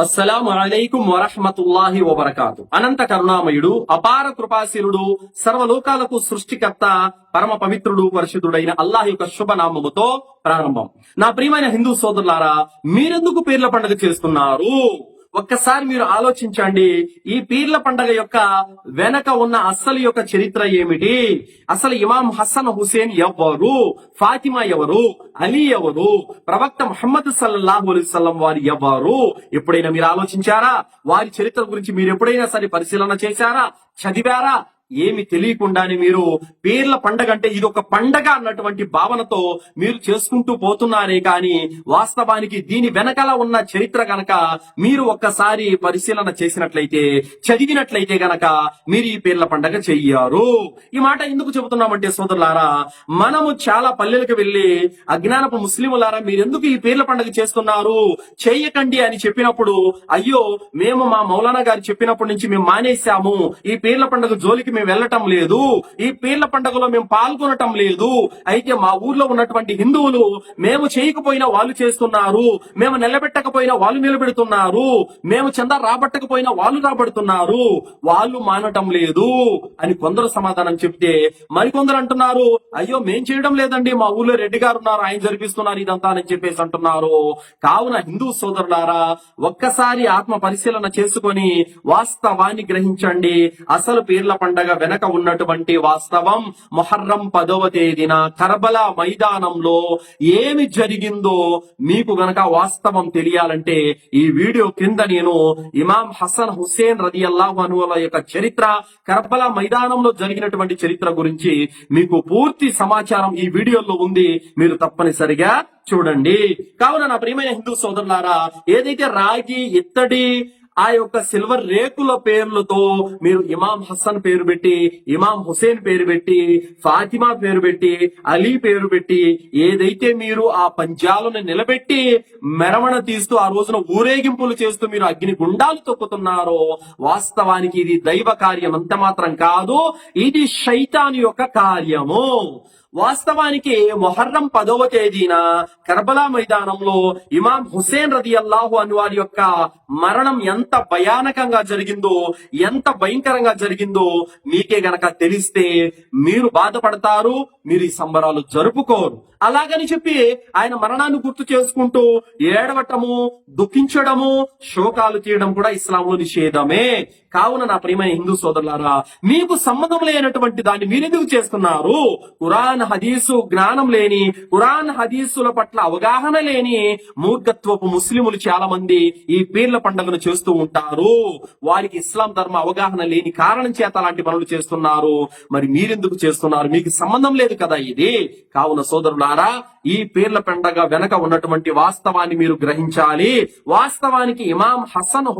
అస్సలం అలైకుం వరహమతుల్లాహి వబర్కాతు. అనంత కరుణామయుడు అపార కృపాశీలుడు సర్వలోకాలకు సృష్టికర్త పరమ పవిత్రుడు పరిశుద్ధుడైన అల్లాహ్ యొక్క శుభనామముతో ప్రారంభం. నా ప్రియమైన హిందూ సోదరులారా మీరెందుకు పేర్ల పండుగ చేస్తున్నారు? ఒక్కసారి మీరు ఆలోచించండి ఈ పీర్ల పండగ యొక్క వెనక ఉన్న అస్సలు యొక్క చరిత్ర ఏమిటి? అసలు ఇమాం హసన్ హుసేన్ ఎవరు? ఫాతిమా ఎవరు? అలీ ఎవరు? ప్రవక్త ముహమ్మద్ సల్లాహు అలైహి వారు ఎవరు? ఎప్పుడైనా మీరు ఆలోచించారా? వారి చరిత్ర గురించి మీరు ఎప్పుడైనా సరే పరిశీలన చేశారా? చదివారా? ఏమి తెలియకుండానే మీరు పీర్ల పండగ అంటే ఇది ఒక పండగ అన్నటువంటి భావనతో మీరు చేసుకుంటూ పోతున్నారే కానీ వాస్తవానికి దీని వెనకాల ఉన్న చరిత్ర గనక మీరు ఒక్కసారి పరిశీలన చేసినట్లయితే చదివినట్లయితే గనక మీరు ఈ పీర్ల పండగ చెయ్యారు. ఈ మాట ఎందుకు చెబుతున్నామంటే సోదరులారా మనము చాలా పల్లెలకు వెళ్ళి అజ్ఞానపు ముస్లింలారా మీరు ఎందుకు ఈ పీర్ల పండగ చేస్తున్నారు? చేయకండి అని చెప్పినప్పుడు అయ్యో మేము మా మౌలానా గారు చెప్పినప్పటి నుంచి మేము మానేశాము. ఈ పీర్ల పండగ జోలికి మేము వెళ్ళటం లేదు. ఈ పీర్ల పండుగలో మేము పాల్గొనటం లేదు. అయితే మా ఊర్లో ఉన్నటువంటి హిందువులు మేము చేయకపోయినా వాళ్ళు చేస్తున్నారు. మేము నిలబెట్టకపోయినా వాళ్ళు నిలబెడుతున్నారు. మేము చందా రాబట్టకపోయినా వాళ్ళు రాబడుతున్నారు. వాళ్ళు మానటం లేదు అని కొందరు సమాధానం చెప్తే మరికొందరు అంటున్నారు అయ్యో మేం చేయడం లేదండి. మా ఊర్లో రెడ్డి గారు ఉన్నారు ఆయన జరిపిస్తున్నారు ఇదంతా అని చెప్పేసి అంటున్నారు. కావున హిందూ సోదరులారా ఒక్కసారి ఆత్మ పరిశీలన చేసుకొని వాస్తవాన్ని గ్రహించండి. అసలు పీర్ల పండగ వెనక ఉన్నటువంటి వాస్తవం మొహర్రం పదవ తేదీన కర్బలా మైదానంలో ఏమి జరిగిందో మీకు గనక వాస్తవం తెలియాలంటే ఈ వీడియో కింద నేను ఇమాం హసన్ హుస్సేన్ రది అల్లాహనుల యొక్క చరిత్ర కర్బలా మైదానంలో జరిగినటువంటి చరిత్ర గురించి మీకు పూర్తి సమాచారం ఈ వీడియోలో ఉంది. మీరు తప్పనిసరిగా చూడండి. కావున నా ప్రియమైన హిందూ సోదరులారా ఏదైతే రాగి ఇత్తడి ఆ యొక్క సిల్వర్ రేకుల పేర్లతో మీరు ఇమాం హసన్ పేరు పెట్టి ఇమాం హుసేన్ పేరు పెట్టి ఫాతిమా పేరు పెట్టి అలీ పేరు పెట్టి ఏదైతే మీరు ఆ పంజాలను నిలబెట్టి మెరవణ తీస్తూ ఆ రోజున ఊరేగింపులు చేస్తూ మీరు అగ్ని గుండాలు తొక్కుతున్నారో వాస్తవానికి ఇది దైవ కార్యం. అంత మాత్రం కాదు ఇది శైతాన్ యొక్క కార్యము. వాస్తవానికి మొహర్రం పదవ తేదీన కర్బలా మైదానంలో ఇమాం హుసేన్ రది అల్లాహు అని వారి యొక్క మరణం ఎంత భయానకంగా జరిగిందో ఎంత భయంకరంగా జరిగిందో మీకే గనక తెలిస్తే మీరు బాధపడతారు మీరు ఈ సంబరాలు జరుపుకోరు. అలాగని చెప్పి ఆయన మరణాన్ని గుర్తు చేసుకుంటూ ఏడవటము దుఃఖించడము శోకాలు తీయడం కూడా ఇస్లాంలో నిషేధమే. కావున నా ప్రియమైన హిందూ సోదరులారా మీకు సంబంధం లేనటువంటి దాన్ని మీరెందుకు చేస్తున్నారు? కురాన్ హదీసు జ్ఞానం లేని కురాన్ హదీసుల పట్ల అవగాహన లేని మూర్ఖత్వపు ముస్లిములు చాలా మంది ఈ పీర్ల పండుగను చేస్తూ ఉంటారు. వారికి ఇస్లాం ధర్మ అవగాహన లేని కారణం చేత అలాంటి పనులు చేస్తున్నారు. మరి మీరెందుకు చేస్తున్నారు? మీకు సంబంధం లేదు కదా ఇది? కావున సోదరులారా ఈ పీర్ల పండగ వెనక ఉన్నటువంటి వాస్తవాన్ని మీరు గ్రహించాలి. వాస్తవానికి ఇమాం హసన్